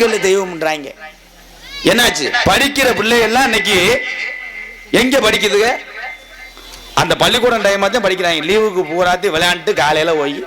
கல்லு தெய்வம்ன்றாங்க. என்னாச்சு? படிக்கிற பிள்ளைகள்லாம் இன்னைக்கு எங்க படிக்குதுங்க அந்த பள்ளிக்கூடம் டைம் தான் படிக்கிறாங்க. லீவுக்கு பூராத்தி விளையாண்டு காலையில போய்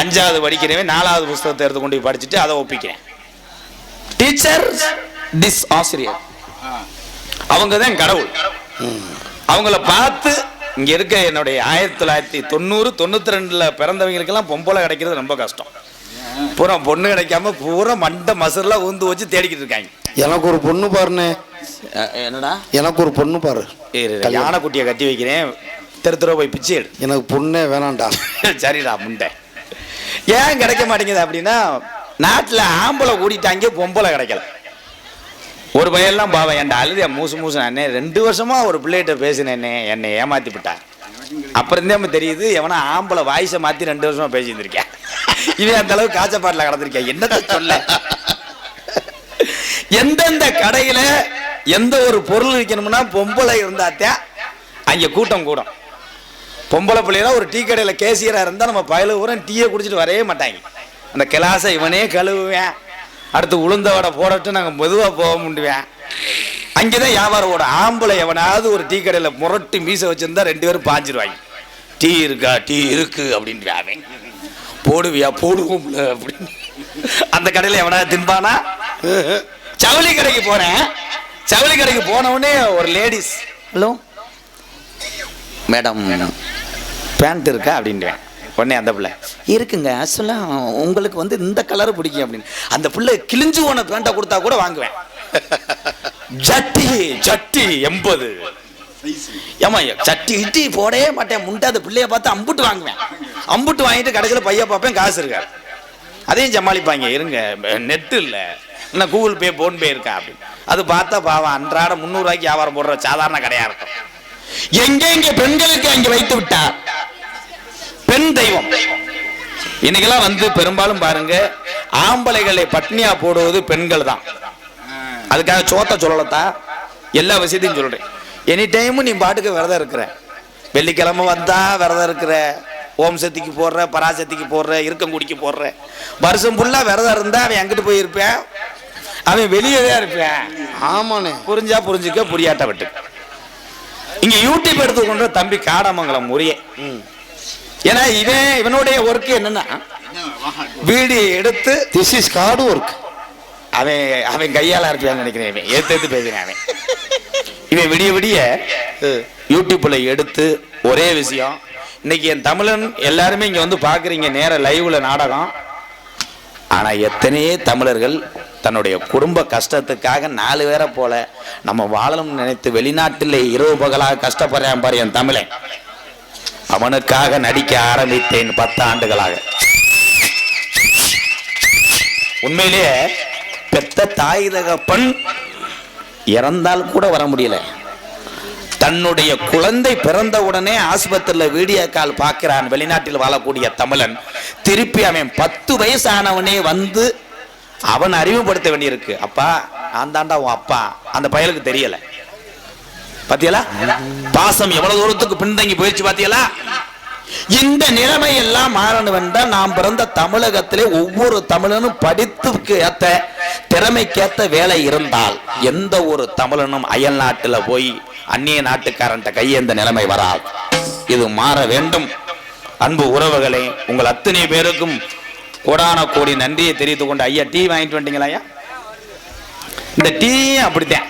அஞ்சாவது படிக்கிறவன் நாலாவது புஸ்தகத்தை எடுத்து கொண்டு போய் படிச்சுட்டு அதை ஒப்பிக்கிறேன். டீச்சர் திஸ் ஆசிரியர் அவங்க தான் கடவுள். அவங்கள பார்த்து இங்க இருக்க என்னுடைய ஆயிரத்தி தொள்ளாயிரத்தி தொண்ணூறு தொண்ணூத்தி ரெண்டுல பிறந்தவங்களுக்கெல்லாம் பொம்பளை கிடைக்கிறது ரொம்ப கஷ்டம். பூரா பொண்ணு கிடைக்காம பூரா மண்டை மசர்லாம் ஊந்து வச்சு தேடிக்கிட்டு இருக்காங்க. எனக்கு ஒரு பொண்ணு பாருண்ணே. என்னடா? எனக்கு ஒரு பொண்ணு பாரு. யானை குட்டியை கட்டி வைக்கிறேன். தெரு தெருவா போய் பிச்சை எனக்கு பொண்ணே வேணாம்டா. சரிடா முண்டை. ஏன் கிடைக்க மாட்டேங்குது அப்படின்னா நாட்டில் ஆம்பளை கூட்டிட்டாங்க பொம்பளை கிடைக்கல. ஒரு பையன்லாம் பாவம் என் அழுதியா மூசு மூசு அண்ணே ரெண்டு வருஷமா ஒரு பிள்ளைகிட்ட பேசினேன்னே என்னை ஏமாத்தி விட்டார் அப்புறம் இருந்தே தெரியுது எவனா ஆம்பளை வாய்ஸை மாத்தி ரெண்டு வருஷமா பேசியிருந்திருக்கேன் இவன் அந்த அளவுக்கு காய்ச்சப்பாட்டில் கடந்திருக்கேன் என்னத்தை சொல்ல? எந்தெந்த கடையில எந்த ஒரு பொருள் விற்கணும்னா பொம்பளை இருந்தாத்தே அங்க கூட்டம் கூடும். பொம்பளை பிள்ளைலாம் ஒரு டீ கடையில கேசியரா இருந்தா நம்ம பயல ஊரா டீயை குடிச்சிட்டு வரவே மாட்டாங்க. அந்த கிளாஸை இவனே கழுவுவேன். அடுத்து உளுந்த வடை போடட்டு நாங்க மெதுவா போக முடிவேன் அங்கதான் வியாபாரம் ஓடும். ஆம்பளை எவனாவது ஒரு டீ கடையில முரட்டு மீசை வச்சிருந்தா ரெண்டு பேரும் பாஞ்சிருவாங்க. டீ இருக்கா? டீ இருக்கு அப்படின்ட்டு அவன். போடுவியா? போடுவோம்ல அப்படின்னு. அந்த கடையில் எவனா தின்பானா? சவுளி கடைக்கு போனேன். சவுளி கடைக்கு போனவுடனே ஒரு லேடிஸ் ஹலோ மேடம் பேண்ட் இருக்கா? அப்படின்ட்டுவேன் உடனே அந்த பிள்ளை இருக்குங்க ஆக்சுவலாக உங்களுக்கு வந்து இந்த கலர் பிடிக்கும் அப்படின்னு. அந்த பிள்ளை கிழிஞ்சு போன பேண்ட்டை கொடுத்தா கூட வாங்குவேன். ஜட்டி ஜட்டி எண்பது. ஏமா சட்டி இட்டி போடவே மாட்டேன். முண்டை அந்த பிள்ளைய பார்த்து அம்புட்டு வாங்குவேன். அம்புட்டு வாங்கிட்டு கடைசியில் பைய பார்ப்பேன் காசு இருக்கா? அதையும் சமாளிப்பாங்க. இருங்க நெட்டு இல்லை. என்ன கூகுள் பே ஃபோன்பே இருக்கா? அப்படின்னு அது பார்த்தா பாவம் அன்றாட முந்நூறுவாய்க்கு வியாபாரம் போடுற சாதாரண கடையா இருக்கும். எங்கே இங்கே பெண்களுக்கு அங்கே வைத்து விட்டார் பெண் தெய்வம். இன்னைக்கெல்லாம் வந்து பெரும்பாலும் பாருங்க ஆம்பளைகளை பட்னியா போடுவது பெண்கள் தான். அதுக்காக சோத்த சொல்லலத்தா? எல்லா விஷயத்தையும் சொல்றேன். எனி டைமும் நீ பாட்டுக்கு விரதம் இருக்கிற வெள்ளிக்கிழமை வந்தா விரதம் இருக்கிற ஓம் சக்திக்கு போடுற பராசக்திக்கு போடுற இருக்கங்குடிக்கு போடுற. வருஷம் ஃபுல்லா விரதம் இருந்தா அவன் எங்கிட்டு போயிருப்பேன்? அவன் வெளியே தான் இருப்பேன். ஆமாண்ணே. புரிஞ்சா புரிஞ்சுக்க புரியாட்ட விட்டு. இங்க யூடியூப் எடுத்துக்கொண்ட தம்பி காடமங்கலம் முறையே. ஏன்னா இவன் இவனுடைய ஒர்க் என்னன்னா வீடியோ எடுத்து திஸ் இஸ் கார்டு ஒர்க் அவன் அவன் கையால இருப்பான்னு நினைக்கிறேன் இவன். ஏத்து பேசுறேன் அவன். இவன் விடிய விடிய யூடியூப்ல எடுத்து ஒரே விஷயம் இன்னைக்கு என் தமிழன் எல்லாருமே இங்க வந்து பாக்குறீங்க நேர லைவ்ல நாடகம். ஆனா எத்தனையோ தமிழர்கள் தன்னுடைய குடும்ப கஷ்டத்துக்காக நாலு பேரை போல நம்ம வாழணும்னு நினைத்து வெளிநாட்டில் இரவு பகலாக கஷ்டப்படுறேன் பாரு என் தமிழன். அவனுக்காக நடிக்க ஆரம்பித்தேன் பத்து ஆண்டுகளாக. உண்மையிலேயே பெத்த தாய் தகப்பன் இறந்தால் கூட வர முடியல. தன்னுடைய குழந்தை பிறந்த உடனே ஆஸ்பத்திரியில் வீடியோ கால் பார்க்கிறான். வெளிநாட்டில் வாழக்கூடிய தமிழன். திருப்பி அவன் பத்து வயசானவனே வந்து அவன் அறிமுகப்படுத்த வேண்டியிருக்கு. அப்பா நான் தாண்டா உன் அப்பா. அந்த பயலுக்கு தெரியல. பாத்தியலா? பாசம் எவ்வளவு தூரத்துக்கு பின்தங்கி போயிடுச்சு பாத்தியலா? இந்த நிலைமை எல்லாம் மாறணும் என்றால் நாம் பிறந்த தமிழகத்திலே ஒவ்வொரு தமிழனும் படித்துக்கு ஏத்த திறமைக்கேத்த வேலை இருந்தால் எந்த ஒரு தமிழனும் அயல் நாட்டுல போய் அந்நிய நாட்டுக்காரன்ட்ட கையேந்த நிலைமை வராது. இது மாற வேண்டும். அன்பு உறவுகளே உங்கள் அத்தனை பேருக்கும் கோடான கோடி நன்றியை தெரிவித்துக் கொண்டு ஐயா டீ வாங்கிட்டு வந்துட்டீங்களா ஐயா? இந்த டீ அப்படித்தான்.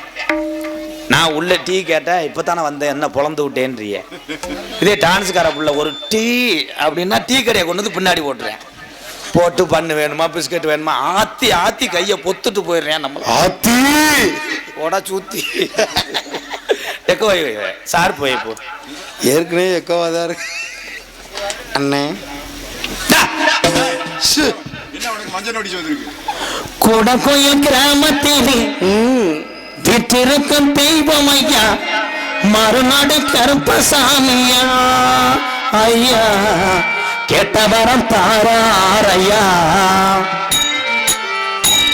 நான் உள்ள டீ கேட்டேன் இப்பதானே வந்தேன் என்ன பொழந்து விட்டேன்றிய. இதே டான்ஸுக்கார புள்ள ஒரு டீ அப்படின்னா டீ கடையை கொண்டு வந்து பின்னாடி போட்டுறேன். போட்டு பண்ணு வேணுமா பிஸ்கட் வேணுமா ஆத்தி ஆத்தி கையை பொத்துட்டு போயிடுறேன் நம்ம ஆத்தி? ஓடா சூத்தி. எக்கோ வை, வை, வை. சார் போய் போ. ஏற்கனவே எக்கோவா தான் இருக்கு. அண்ணே. குடகோயில் கிராமத்திலே ம். விற்றிருக்கும் தெய்வம் ஐயா. மறுநாடு கருப்பசாமியா. ஐயா. கேட்டவரம் தாராரையா ஐயா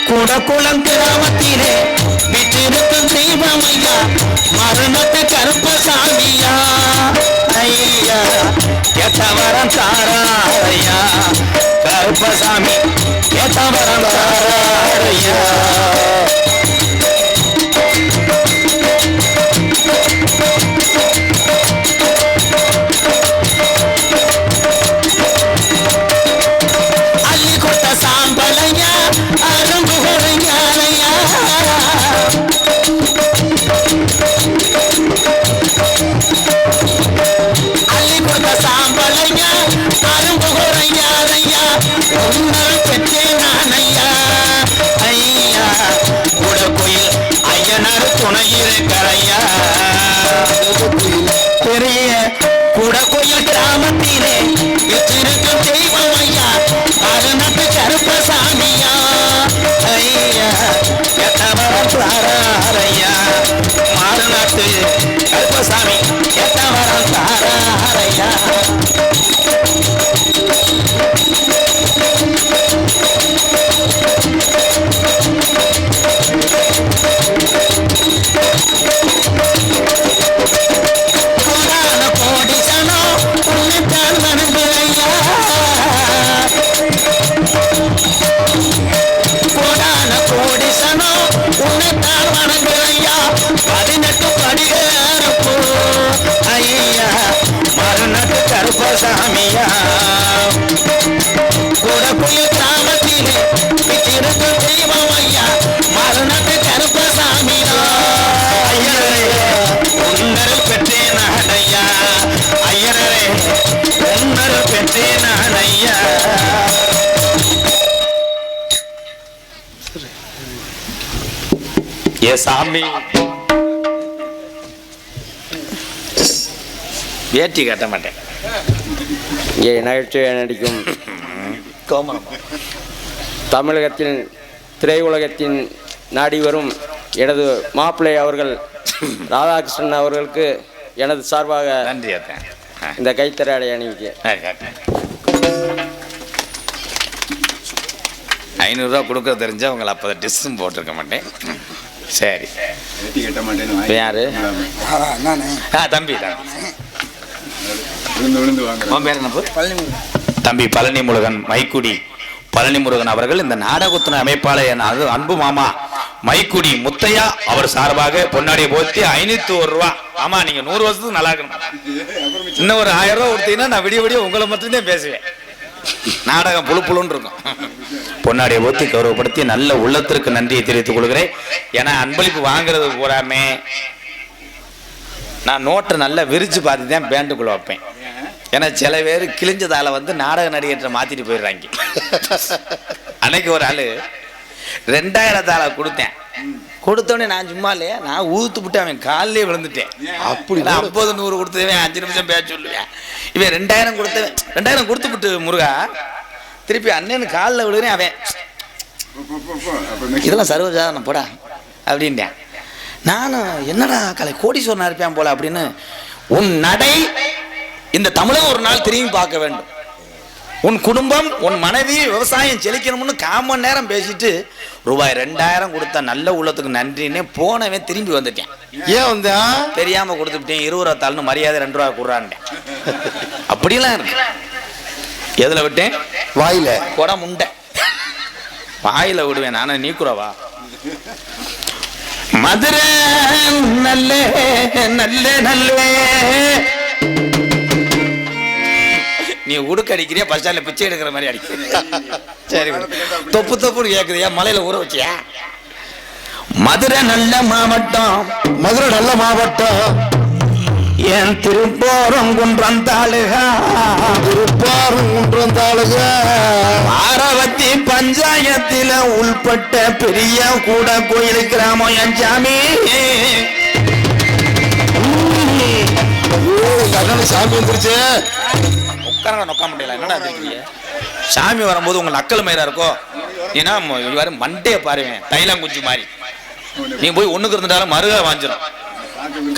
குடகுளம் கிராமத்திலே விட்டிருக்கும் தெய்வம் ஐயா. மரணத்து கருப்பசாமியா. ஐயா. எத்தவரம் தாராரையா கருப்பசாமி எத்தவரம் தாராரையா சாமி எத்தவரம் தாராரையா ஹரையா. சாமியா? கூட புயல் கிராமத்திலே விட்டிருக்கும் தெய்வம் ஐயா மறுநாட்டு கருப்பசாமியா? ஐயரே உன்னரு பெற்றேன் அடையா ஐயரே உன்னரு பெற்றேன் அடையா ஏ சாமி. வேட்டி கட்ட மாட்டேன். நகைச்சுவை நடிக்கும் கோமரம் தமிழகத்தின் திரையுலகத்தின் நாடி வரும் எனது மாப்பிள்ளை அவர்கள் ராதாகிருஷ்ணன் அவர்களுக்கு எனது சார்பாக நன்றி அத்தேன் இந்த கைத்தறாடை அணிவிக்க. ஐநூறுரூவா கொடுக்க தெரிஞ்சா உங்களை அப்போ டிஸ்ஸும் போட்டிருக்க மாட்டேன். சரி. யாரு? ஆ தம்பி தம்பி. விழுந்து விழுந்து வாங்க உன் பேர் என்னப்பு தம்பி பழனி முருகன் மைக்குடி. பழனி முருகன் அவர்கள் இந்த நாடகத்தின அமைப்பாளர் என் அன்பு மாமா. மைக்குடி முத்தையா அவர் சார்பாக பொன்னாடியை போத்தி ஐநூத்தி ஒரு ரூபா. ஆமா நீங்க நூறு வருஷத்துக்கு நல்லா இருக்கணும். இன்னும் ஒரு ஆயிரம் ரூபா கொடுத்தீங்கன்னா நான் விடிய விடிய உங்களை மட்டும்தான் பேசுவேன். நாடகம் புழு புழுன்னு இருக்கும். பொன்னாடியை போத்தி கௌரவப்படுத்தி நல்ல உள்ளத்திற்கு நன்றியை தெரிவித்துக் கொள்கிறேன். ஏன்னா அன்பளிப்பு வாங்குறது பூராமே நான் நோட்டை நல்லா விரிச்சு பார்த்து தான் பேண்டுக்குள்ள வைப்பேன். ஏன்னா சில பேர் கிழிஞ்சதால வந்து நாடக நடிகர்கிட்ட மாத்திட்டு போயிடுறாங்க. அன்னைக்கு ஒரு ஆளு ரெண்டாயிரம் தாளை கொடுத்தேன். கொடுத்தோடனே நான் சும்மா இல்லையா நான் ஊத்து விட்டு அவன் காலிலே விழுந்துட்டேன். அப்படி ஐம்பது நூறு கொடுத்தவன் அஞ்சு நிமிஷம் பேச சொல்லுவேன். இவன் ரெண்டாயிரம் கொடுத்தவன் ரெண்டாயிரம் கொடுத்து விட்டு முருகா. திருப்பி அண்ணனுக்கு காலில் விழுகிறேன் அவன். இதெல்லாம் சர்வசாதாரணம் போடா அப்படின்ட்டேன். நானும் என்னடா கலை கோடீஸ்வரனா இருப்பேன் போல அப்படின்னு உன் நடை இந்த தமிழகம் ஒரு நாள் திரும்பி பார்க்க வேண்டும். உன் குடும்பம் உன் மனைவி விவசாயம் செழிக்கணும்னு கால் மணி நேரம் பேசிட்டு ரூபாய் ரெண்டாயிரம் கொடுத்த நல்ல உள்ளத்துக்கு நன்றின்னு போனவன் திரும்பி வந்துட்டேன். ஏன் வந்தா? தெரியாம கொடுத்துட்டேன் இருபது ரூபா தாள்னு மரியாதை ரெண்டு ரூபா கொடுறான்ட்டேன். அப்படிலாம் இருக்கு. எதுல விட்டேன்? வாயில. குடம் உண்டை வாயில விடுவேன் நானே நீக்குறவா? மதுரை நல்ல நல்ல நல்ல. நீ உடுக்க அடிக்கிறியா பஸ் ஸ்டாண்ட்ல பிச்சை எடுக்கிற மாதிரி அடிக்கிறியா? சரி. தொப்பு தொப்புன்னு கேக்குறியா மலையில ஊற வச்சியா? மதுரை நல்ல மாவட்டம் மதுரை நல்ல மாவட்டம். என் திருப்போரம் குன்றம் தாலுகா திருப்பாரும் குன்றம் தாளுக ஆரவத்தி பஞ்சாயத்தில உள்பட்ட பெரிய கூட கோயில் கிராமம் என் சாமி. சாமி வந்துருச்சு. உட்கார நொக்க முடியல. என்னடா கேட்குறீங்க சாமி வரும்போது உங்கள் அக்கல் மயிரா இருக்கோ? ஏன்னா இவரு மண்டையை பாருவேன் தைலாங்குச்சி மாதிரி. நீ போய் ஒண்ணுக்கு இருந்துட்டாலும் மருகா வாஞ்சிடும்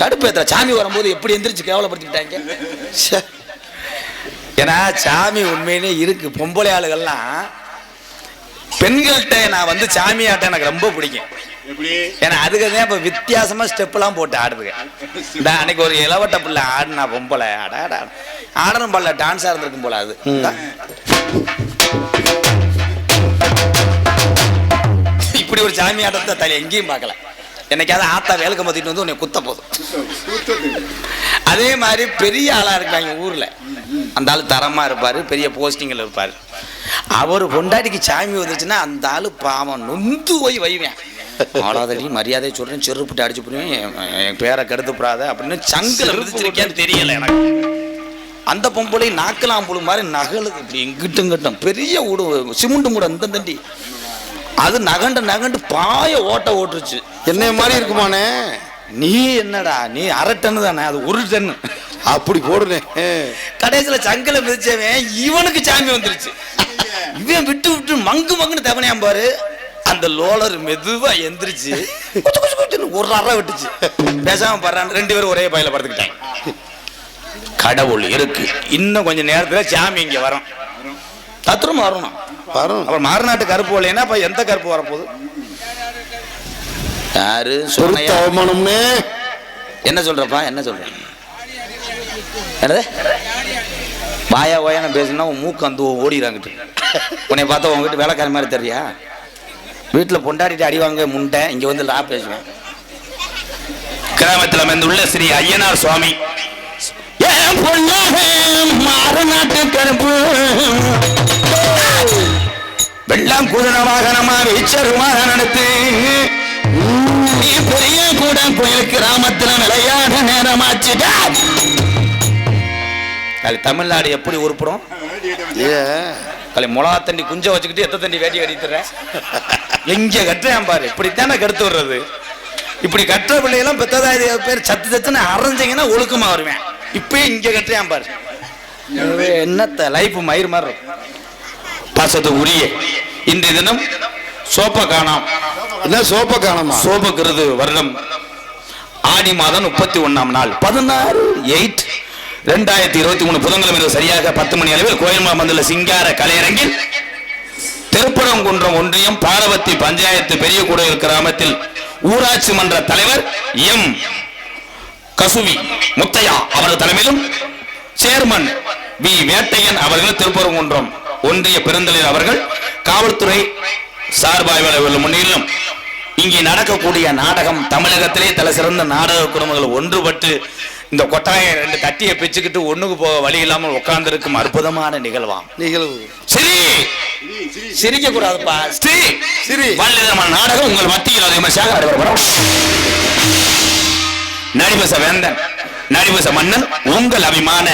கடுப்பு சாமி வரும்போது எப்படி எந்திரிச்சு கேவலப்படுத்திக்கிட்டாங்க? ஏன்னா சாமி உண்மையிலே இருக்கு. பொம்பளை ஆளுகள்லாம் பெண்கள்கிட்ட நான் வந்து சாமியாட்ட எனக்கு ரொம்ப பிடிக்கும். ஏன்னா அதுக்கு தான் இப்போ வித்தியாசமா ஸ்டெப்லாம் போட்டு ஆடுதுங்க. இந்த அன்னைக்கு ஒரு இளவட்ட பிள்ளை ஆடுனா பொம்பளை அடாடா ஆடணும் பல்ல டான்ஸாக இருந்திருக்கும் போல அது. இப்படி ஒரு சாமி ஆட்டத்தை தலை எங்கேயும் பார்க்கல. என்னைக்காவது ஆத்தா வேலுக்கு மத்திட்டு வந்து உன்னை குத்த போதும். அதே மாதிரி பெரிய ஆளா இருக்காங்க ஊர்ல. அந்த ஆள் தரமா இருப்பாரு பெரிய போஸ்டிங்கில் இருப்பாரு. அவர் பொண்டாட்டிக்கு சாமி வந்துச்சுன்னா அந்த ஆளு பாவம் நொந்து போய் வைவேன். அவ்வளோதடி மரியாதை சொல்றேன் செருப்புட்டு அடிச்சு போடுவேன். என் பேரை கெடுத்துப்படாத அப்படின்னு சங்கில் விதிச்சிருக்கேன்னு தெரியல எனக்கு. அந்த பொம்பளை நாக்கலாம் புழு மாதிரி நகலுக்கு இப்படி இங்கிட்டும் இங்கிட்டும். பெரிய ஊடு சிமெண்ட் மூட இந்த தண்டி. அது நகண்டு நகண்டு பாய ஓட்ட ஓட்டுருச்சு. என்னைய மாதிரி இருக்குமானே நீ என்னடா? நீ அரை டன்னு தானே? அது ஒரு டன்னு. அப்படி போடுனே. கடைசியில சங்கில மிதிச்சவன் இவனுக்கு சாமி வந்துருச்சு. இவன் விட்டு விட்டு மங்கு மங்குன்னு தவணையாம் பாரு. அந்த லோலர் மெதுவா எந்திரிச்சு ஒரு அறை விட்டுச்சு. பேசாம பாடுறான் ரெண்டு பேரும் ஒரே பையில படுத்துக்கிட்டாங்க. கடவுள் இருக்கு. இன்னும் கொஞ்ச நேரத்துல சாமி இங்க வரும். தத்துரும் வரணும். வரும் அப்புறம் மாறுநாட்டு கருப்பு வரலைன்னா அப்ப எந்த கருப்பு வரப்போகுது? யாரு? அவமானம்னே. என்ன சொல்றப்பா? என்ன சொல்ற என்னது? வாயா ஓயான பேசுனா உன் மூக்கு அந்த ஓடிறாங்கிட்டு உன்னை பார்த்தா உங்ககிட்ட வேலைக்கார மாதிரி தெரியா? வீட்டில் பொண்டாடிட்டு அடி வாங்க முண்டை இங்க வந்து லா பேசுவேன். கிராமத்தில் அமைந்துள்ள ஸ்ரீ ஐயனார் சுவாமி. ஏன் பொண்ணாக மாறுநாட்டு கருப்பு. வெள்ளம் குதிரை வாகனமா வீச்சருமாக நடத்து. நீ பெரிய கூட கோயில் கிராமத்துல விளையாட நேரமாச்சுடா அது தமிழ்நாடு எப்படி உருப்புறோம் ஏ. கலை மிளகா தண்ணி குஞ்ச வச்சுக்கிட்டு எத்த தண்ணி வேட்டி கட்டித்துற எங்க கட்டுறேன் பாரு. இப்படித்தானே கடுத்து விடுறது? இப்படி கட்டுற பிள்ளையெல்லாம் பெத்ததா பேர் சத்து சத்துன்னு அரைஞ்சிங்கன்னா ஒழுக்கமா வருவேன். இப்பயே இங்க கட்டுறேன் பாரு. என்னத்த? லைஃப் மயிர் மாதிரி பாசத்து உரிய. இன்றைய தினம் சோப்ப காணாம். என்ன சோப்ப காணமா? சோபகிருது வருடம். ஆடி மாதம் முப்பத்தி ஒண்ணாம் நாள். பதினாறு எயிட் ரெண்டாயிரத்தி இருபத்தி மூணு புதன்கிழமை சரியாக பத்து மணி அளவில் கோயில் மாமந்துள்ள சிங்கார கலையரங்கில் திருப்பரங்குன்றம் ஒன்றியம் பாரவத்தி பஞ்சாயத்து பெரிய கூடையூர் கிராமத்தில் ஊராட்சி மன்ற தலைவர் எம். கசுவி முத்தையா அவரது தலைமையிலும் சேர்மன் வி. வேட்டையன் அவர்கள் திருப்பரங்குன்றம் ஒன்றிய பெருந்தலைவர் அவர்கள் காவல்துறை சார்பாய்வாளர்கள் முன்னிலும். இங்கே நடக்கக்கூடிய நாடகம் தமிழகத்திலே தலை சிறந்த நாடக குடும்பங்கள் ஒன்றுபட்டு இந்த கொட்டாயை ரெண்டு கட்டியை பிச்சுக்கிட்டு ஒண்ணுக்கு போக வழி இல்லாமல் உட்கார்ந்திருக்கும் அற்புதமான நிகழ்வாம். நிகழ்வு. சரி. சிரிக்க கூடாதுப்பா ஸ்ரீ சிரி. வல்லிதமான நாடகம் உங்கள் மத்தியில் அதை விமர்சையாக நடைபெறும் நடிபச வேந்தன் நடிபச மன்னன் உங்கள் அபிமான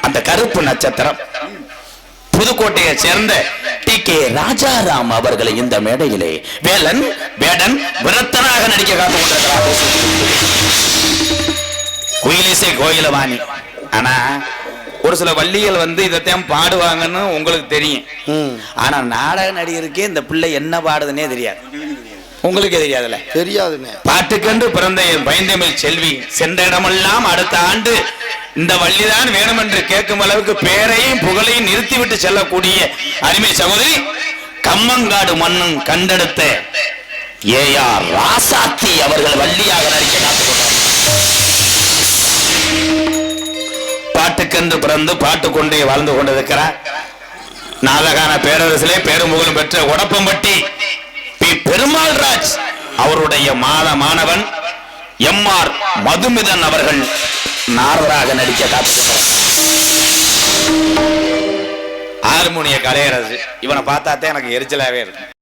அந்த கருப்பு நட்சத்திரம். புதுக்கோட்டையை சேர்ந்த டி கே ராஜாராம் அவர்களை இந்த மேடையிலே வேலன் வேடன் விரத்தனாக நடிக்க காத்துக் கொண்டிருக்கிறார் குயிலிசை கோயிலவாணி. ஆனா ஒரு சில வள்ளிகள் வந்து இதைத்தான் பாடுவாங்கன்னு உங்களுக்கு தெரியும். ஆனா நாடக நடிகருக்கே இந்த பிள்ளை என்ன பாடுதுன்னே தெரியாது. உங்களுக்கே தெரியாதுல்ல? தெரியாதுண்ணே பாட்டுக்கென்று பிறந்த என் பைந்தமிழ் செல்வி சென்ற இடமெல்லாம் அடுத்த ஆண்டு இந்த வள்ளிதான் வேணும் என்று கேட்கும் அளவுக்கு பேரையும் புகழையும் நிறுத்திவிட்டு செல்லக்கூடிய அருமை சகோதரி கம்மங்காடு மன்னன் கண்டெடுத்த ஏஆர் ராசாத்தி அவர்கள் வள்ளியாக நடிக்க எனக்கென்று பிறந்து பாட்டு கொண்டே வாழ்ந்து கொண்டிருக்கிறார். நாதகான பேரரசிலே பேரும்புகழும் பெற்ற உடப்பம்பட்டி பி. பெருமாள் ராஜ் அவருடைய மாத மாணவன் எம். ஆர். மதுமிதன் அவர்கள் நாரராக நடிக்க காத்துக்கிறார் ஹார்மோனிய கலையரசு. இவனை பார்த்தாத்தே எனக்கு எரிச்சலாவே இருக்கு.